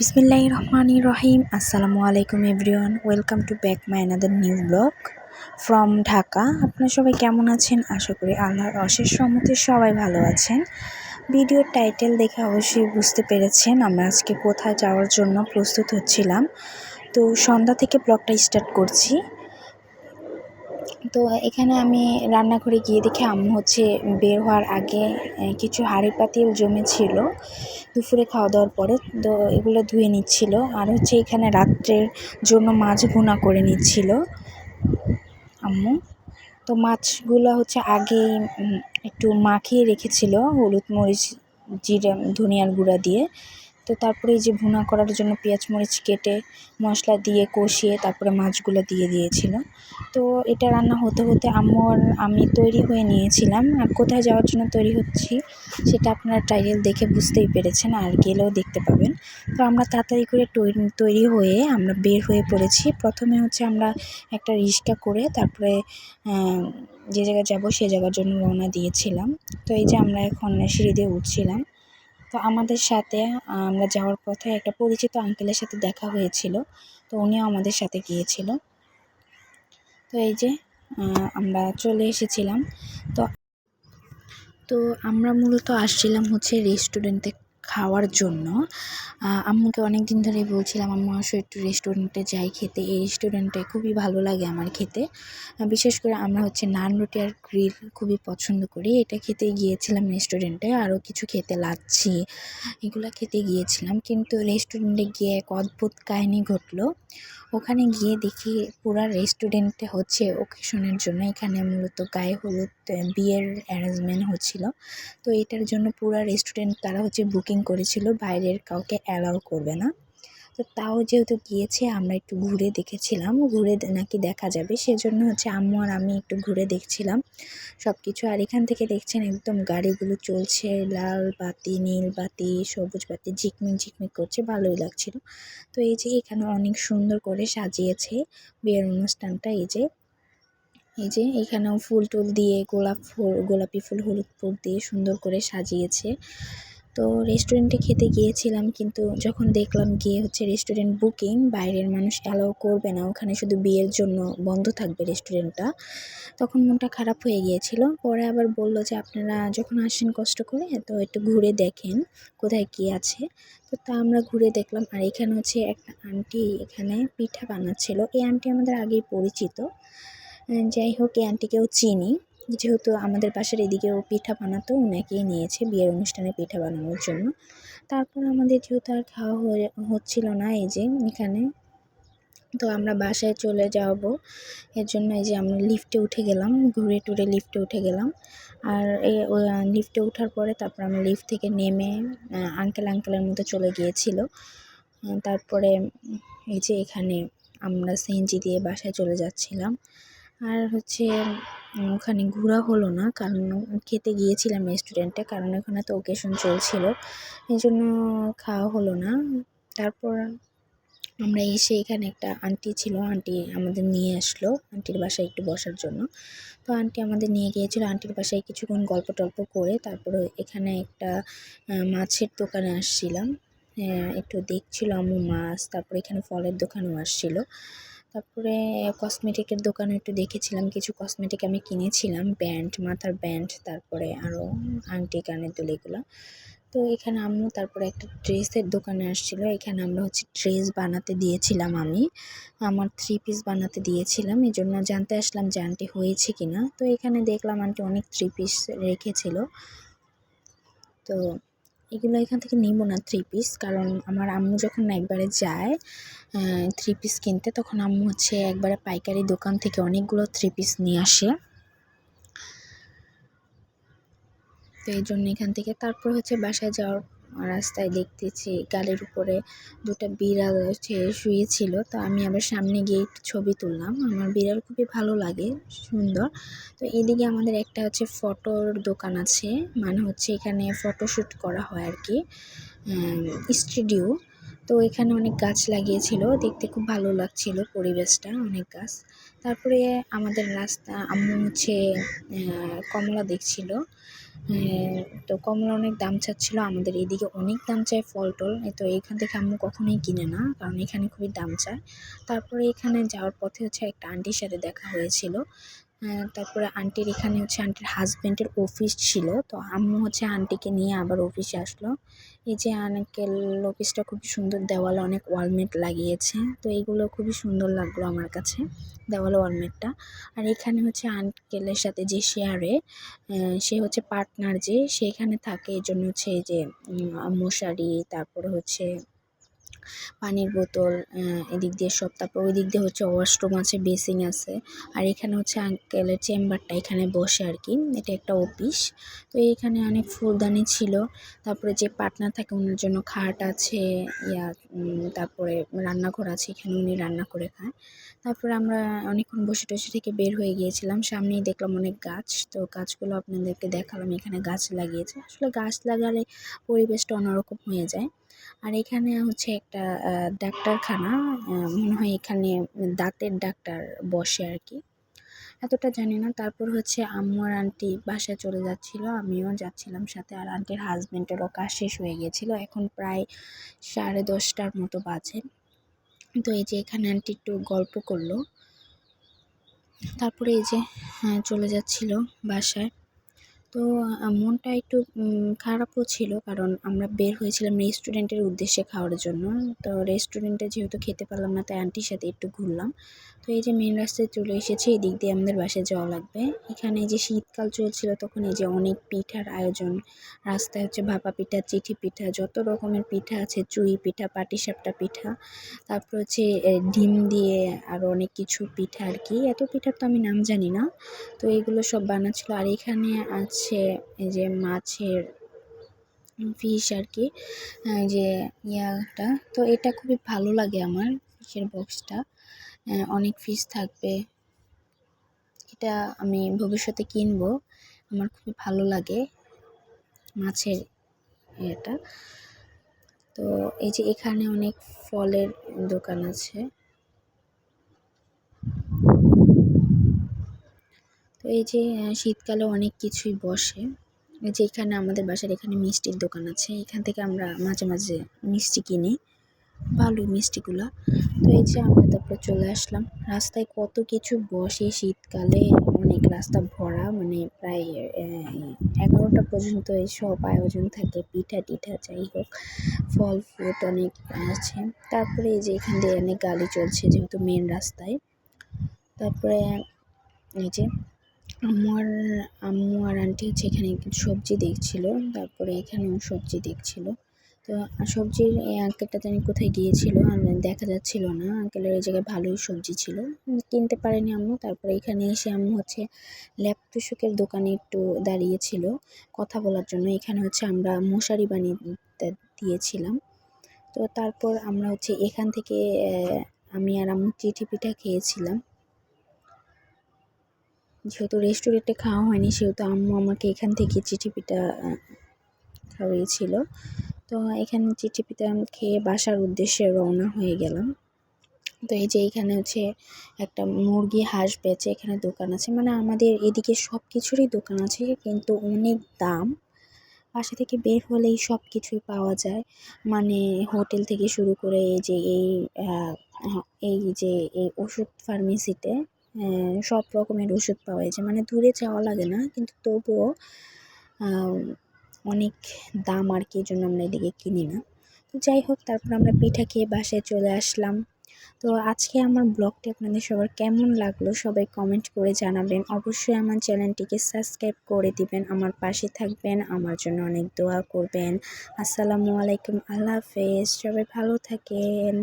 বিসমিল্লাহ রহমান রহিম আসসালামু আলাইকুম everyone. Welcome to back my another new blog from Dhaka. আপনারা সবাই কেমন আছেন? আশা করি আল্লাহর অশেষ রহমতে সবাই ভালো আছেন। ভিডিওর টাইটেল দেখে অবশ্যই বুঝতে পেরেছেন আমরা আজকে কোথায় যাওয়ার জন্য প্রস্তুত হচ্ছিলাম। তো সন্ধ্যা থেকে ব্লগটা স্টার্ট করছি। তো এখানে আমি রান্নাঘরে গিয়ে দেখি আম্মু হচ্ছে বের হওয়ার আগে কিছু হাঁড়ি পাতিল জমেছিল দুপুরে খাওয়া দাওয়ার পরে, তো এগুলো ধুয়ে নিচ্ছিল। আর হচ্ছে এখানে রাত্রের জন্য মাছ ভুনা করে নিচ্ছিল আম্মু। তো মাছগুলো হচ্ছে আগেই একটু মাখিয়ে রেখেছিল, হলুদ মরিচ, জিরে, ধনিয়ার গুঁড়া দিয়ে। তো তারপরে এই যে ভুনা করার জন্য পেঁয়াজ মরিচ কেটে মশলা দিয়ে কষিয়ে তারপরে মাছগুলো দিয়ে দিয়েছিল। তো এটা রান্না হতে হতে আম্মু আর আমি তৈরি হয়ে নিয়েছিলাম। আর কোথায় যাওয়ার জন্য তৈরি হচ্ছি সেটা আপনারা টাইটেল দেখে বুঝতেই পেরেছেন, আর গেলেও দেখতে পাবেন। তো আমরা তাড়াতাড়ি করে তৈরি হয়ে আমরা বের হয়ে পড়েছি। প্রথমে হচ্ছে আমরা একটা রিক্সা করে তারপরে যে জায়গায় যাব সে জায়গার জন্য রওনা দিয়েছিলাম। তো এই যে আমরা এখন সিঁড়ি দিয়ে উঠছিলাম। তো আমাদের সাথে, আমরা যাওয়ার পথে একটা পরিচিত আঙ্কেলের সাথে দেখা হয়েছিল। তো উনিও আমাদের সাথে গিয়েছিল। তো এই যে আমরা চলে এসেছিলাম। তো তো আমরা মূলত আসছিলাম হচ্ছে রেস্টুরেন্টে খাওয়ার জন্য। আম্মুকে অনেক দিন ধরেই বলছিলাম, আম্মু, আসো একটু রেস্টুরেন্টে যাই খেতে। এই রেস্টুরেন্টে খুবই ভালো লাগে আমার খেতে। বিশেষ করে আমরা হচ্ছে নান রুটি আর গ্রিল খুবই পছন্দ করি। এটা খেতে গিয়েছিলাম রেস্টুরেন্টে আরও কিছু খেতে লাচ্ছি এগুলো খেতে গিয়েছিলাম, কিন্তু রেস্টুরেন্টে গিয়ে এক অদ্ভুত কাহিনী ঘটলো। ওখানে গিয়ে দেখি পুরো রেস্টুরেন্টে হচ্ছে ওকেশনের জন্য। এখানে মূলত গায়ে হলুদ বিয়ের অ্যারেঞ্জমেন্ট হচ্ছিল। তো এটার জন্য পুরো রেস্টুরেন্ট তারা হচ্ছে বুকিং করেছিল, বাইরের কাউকে অ্যালাউ করবে না। তো তাও যেহেতু গিয়েছে, আমরা একটু ঘুরে দেখেছিলাম। ঘুরে নাকি দেখা যাবে, সেজন্য হচ্ছে আম্মু আর আমি একটু ঘুরে দেখছিলাম। সব কিছু আর এখান থেকে দেখছেন একদম গাড়িগুলো চলছে, লাল বাতি, নীল বাতি, সবুজ বাতি, ঝিকমিক ঝিকমিক করছে, ভালোই লাগছিল। তো এই যে এখানে অনেক সুন্দর করে সাজিয়েছে বিয়ের অনুষ্ঠানটা, এই যে এই যে এখানেও ফুল টুল দিয়ে গোলাপ ফুল, গোলাপি ফুল, হলুদ ফুল দিয়ে সুন্দর করে সাজিয়েছে। তো রেস্টুরেন্টে খেতে গিয়েছিলাম কিন্তু যখন দেখলাম গিয়ে হচ্ছে রেস্টুরেন্ট বুকিং বাইরের মানুষ অ্যালাউ করবে না। ওখানে শুধু বিয়ের জন্য বন্ধ থাকবে রেস্টুরেন্টটা তখন মনটা খারাপ হয়ে গিয়েছিল। পরে আবার বলল যে, আপনারা যখন আসেন কষ্ট করে, তো একটু ঘুরে দেখেন কোথায় কী আছে। তো তা আমরা ঘুরে দেখলাম। আর এখানে হচ্ছে একটা আন্টি এখানে পিঠা বানাচ্ছিল। এই আন্টি আমাদের আগেই পরিচিত। যাই হোক, এই আন্টিকেও চিনি। যেহেতু আমাদের পাশের এদিকেও পিঠা বানাতো ওনাকেই নিয়েছে বিয়ের অনুষ্ঠানে পিঠা বানানোর জন্য। তারপর আমাদের যেহেতু আর খাওয়া হয়ে, হচ্ছিল না এই যে এখানে, তো আমরা বাসায় চলে যাব। এর জন্য এই যে আমরা লিফটে উঠে গেলাম, ঘুরে টুরে লিফটে উঠে গেলাম। আর এই লিফটে ওঠার পরে তারপর আমরা লিফট থেকে নেমে আঙ্কেল আঙ্কেলের মতো চলে গিয়েছিল। তারপরে এই যে এখানে আমরা সিএনজি দিয়ে বাসায় চলে যাচ্ছিলাম। আর হচ্ছে ওখানে ঘোরা হলো না, কারণ খেতে গিয়েছিলাম রেস্টুরেন্টে কারণ ওখানে তো ওকেশন চলছিল, এই জন্য খাওয়া হলো না। তারপর আমরা এসে এখানে একটা আন্টি ছিল আন্টি আমাদের নিয়ে আসলো আন্টির বাসায় একটু বসার জন্য। তো আন্টি আমাদের নিয়ে গিয়েছিল আন্টির বাসায় কিছুক্ষণ গল্প টল্প করে তারপরে এখানে একটা মাছের দোকানে আসছিলাম। একটু দেখছিল আম্মু মাছ, তারপরে এখানে ফলের দোকানও আসছিল। তারপরে কসমেটিকের দোকানে একটু দেখেছিলাম, কিছু কসমেটিক আমি কিনেছিলাম ব্যান্ড মাথার ব্যান্ড তারপরে আরও আংটি, কানের দুল, এগুলো। তো এখানে আমিও তারপরে একটা ড্রেসের দোকানে আসছিল, এখানে আমরা হচ্ছে ড্রেস বানাতে দিয়েছিলাম আমি। আমার থ্রি পিস বানাতে দিয়েছিলাম এই জন্য জানতে আসলাম যে আন্টি হয়েছে কি না তো এখানে দেখলাম আন্টি অনেক থ্রি পিস রেখেছিল। তো এগুলো এখান থেকে নেব না থ্রি পিস কারণ আমার আম্মু যখন একবারে যায় থ্রি পিস কিনতে, তখন আম্মু হচ্ছে একবারে পাইকারি দোকান থেকে অনেকগুলো থ্রি পিস নিয়ে আসে। তো এই জন্য এখান থেকে, তারপর হচ্ছে বাসায় যাওয়ার রাস্তায় দেখতেছি গাড়ির উপরে দুটা বিড়াল হচ্ছে শুয়েছিল তো আমি আবার সামনে গিয়ে একটু ছবি তুললাম। আমার বিড়াল খুবই ভালো লাগে, সুন্দর। তো এদিকে আমাদের একটা হচ্ছে ফটোর দোকান আছে। মানে হচ্ছে এখানে ফটোশ্যুট করা হয় আর কি। স্টুডিও। তো এখানে অনেক গাছ লাগিয়েছিল, দেখতে খুব ভালো লাগছিল পরিবেশটা, অনেক গাছ। তারপরে আমাদের রাস্তা, আম্মু হচ্ছে কমলা দেখছিল। তো কমলা অনেক দাম চাচ্ছিল, আমাদের এদিকে অনেক দাম চায় ফল টল তো এখান থেকে আম্মু কখনোই কিনে না, কারণ এখানে খুবই দাম চায়। তারপরে এখানে যাওয়ার পথে হচ্ছে একটা আন্টির সাথে দেখা হয়েছিল। তারপরে আন্টির এখানে হচ্ছে আন্টির হাজব্যান্ডের অফিস ছিল। তো আম্মু হচ্ছে আন্টিকে নিয়ে আবার অফিসে আসলো। এই যে আঙ্কেল অফিসটা খুবই সুন্দর, দেওয়ালে অনেক ওয়ালমেট লাগিয়েছে। তো এইগুলো খুবই সুন্দর লাগল আমার কাছে, দেওয়ালে ওয়ালমেটটা আর এখানে হচ্ছে আঙ্কেলের সাথে যে শেয়ারে সে হচ্ছে পার্টনার যে, সেখানে থাকে। এই জন্য হচ্ছে এই যে মশারি, তারপরে হচ্ছে পানির বোতল এদিক দিয়ে সব, তারপর ওই দিক দিয়ে হচ্ছে ওয়াশরুম আছে বেসিং আছে। আর এখানে হচ্ছে আঙ্কেলের চেম্বারটা এখানে বসে আর কি, এটা একটা অফিস। তো এইখানে অনেক ফুলদানি ছিল, তারপরে যে পার্টনার থাকে ওনার জন্য খাট আছে, ইয়া তারপরে রান্নাঘর আছে, এখানে উনি রান্না করে খায়। তারপরে আমরা অনেকক্ষণ বসে টসে থেকে বের হয়ে গিয়েছিলাম, সামনেই দেখলাম অনেক গাছ। তো গাছগুলো আপনাদেরকে দেখালাম, এখানে গাছ লাগিয়েছে। আসলে গাছ লাগালে পরিবেশটা অন্যরকম হয়ে যায়। আর এখানে হচ্ছে একটা ডাক্তারখানা মনে হয় এখানে দাঁতের ডাক্তার বসে আর কি। এতটা জানি না। তারপর হচ্ছে আম্মু আর আন্টি বাসায় চলে যাচ্ছিল, আমিও যাচ্ছিলাম সাথে আর আন্টির হাজব্যান্ডেরও কাজ শেষ হয়ে গিয়েছিল। এখন প্রায় সাড়ে দশটার মতো বাজে। তো এই যে এখানে আন্টি একটু গল্প করল। তারপরে এই যে চলে যাচ্ছিল বাসায়। তো মনটা একটু খারাপও ছিল কারণ আমরা বের হয়েছিলাম রেস্টুরেন্টের উদ্দেশ্যে খাওয়ার জন্য। তো রেস্টুরেন্টে যেহেতু খেতে পারলাম না, তাই আন্টির সাথে একটু ঘুরলাম। তো এই যে মেন রাস্তায় চলে এসেছি এদিক দিয়ে আমাদের বাসায় যাওয়া লাগবে। এখানে যে শীতকাল চলছিল, তখন এই যে অনেক পিঠার আয়োজন। রাস্তায় হচ্ছে ভাপা পিঠা, চিঠি পিঠা, যত রকমের পিঠা আছে, চুই পিঠা, পাটিসাপটা পিঠা, তারপর হচ্ছে ডিম দিয়ে আরও অনেক কিছু পিঠা আর কি। এত পিঠার তো আমি নাম জানি না। তো এগুলো সব বানাচ্ছিল। আর এখানে আছে এই যে মাছের ফিশ আর কি যে ইয়াটা। তো এটা খুবই ভালো লাগে আমার ফিশের বক্সটা অনেক ফিস থাকবে। এটা আমি ভবিষ্যতে কিনবো। আমার খুবই ভালো লাগে মাছের এটা। তো এই যে এখানে অনেক ফলের দোকান আছে। তো এই যে শীতকালে অনেক কিছুই বসে। এই যে এখানে আমাদের বাসার এখানে মিষ্টির দোকান আছে। এখান থেকে আমরা মাঝে মাঝে মিষ্টি কিনি। ভালোই মিষ্টিগুলা। তো এই যে আমরা তারপরে চলে আসলাম। রাস্তায় কত কিছু বসে শীতকালে অনেক রাস্তা ভরা মানে প্রায় এগারোটা পর্যন্ত এই সব আয়োজন থাকে, পিঠা টিঠা যাই হোক, ফল ফ্রুট অনেক আছে। তারপরে এই যে এখান দিয়ে অনেক গাড়ি চলছে যেহেতু মেন রাস্তায়। তারপরে এই যে আমার আম্মু আর আন্টি হচ্ছে এখানে সবজি দেখছিল, তারপরে এখানেও সবজি দেখছিল। তো সবজির এই আঙ্কেলটা জানি কোথায় গিয়েছিল দেখা যাচ্ছিল না। আঙ্কেলের এই জায়গায় ভালোই সবজি ছিল। কিনতে পারেনি আম্মু। তারপরে এখানে এসে আম্মু হচ্ছে ল্যাপ দোকানে একটু দাঁড়িয়েছিল। কথা বলার জন্য এখানে হচ্ছে আমরা মশারি বানিয়ে দিয়েছিলাম। তো তারপর আমরা হচ্ছে এখান থেকে আমি আর আম্মু চিঠি পিঠা খেয়েছিলাম। যেহেতু রেস্টুরেন্টে খাওয়া হয়নি, সেহেতু আম্মু আমাকে এখান থেকে চিঠি পিঠা খাওয়িয়েছিল। তো এখানে চিঠি পিঠা খেয়ে বাসার উদ্দেশ্যে রওনা হয়ে গেলাম। তো এই যে এখানে হচ্ছে একটা মুরগি হাঁস বেচে এখানে দোকান আছে। মানে আমাদের এদিকে সব কিছুরই দোকান আছে, কিন্তু অনেক দাম। বাসা থেকে বের হলেই সব কিছুই পাওয়া যায়। মানে হোটেল থেকে শুরু করে এই যে এই এই যে এই ওষুধ ফার্মেসিতে সব রকমের ওষুধ পাওয়া যায়। মানে দূরে যাওয়া লাগে না, কিন্তু তবুও অনেক দাম আর কি জন্য আমরা এদিকে কিনি না। তো যাই হোক, তারপর আমরা পিঠা খেয়ে বাসায় চলে আসলাম। তো আজকে আমার ব্লগটি আপনাদের সবার কেমন লাগল সবাই কমেন্ট করে জানাবেন। অবশ্যই আমার চ্যানেলটিকে সাবস্ক্রাইব করে দিবেন, আমার পাশে থাকবেন, আমার জন্য অনেক দোয়া করবেন। আসসালামু আলাইকুম, আল্লাহ হাফেজ, সবাই ভালো থাকেন।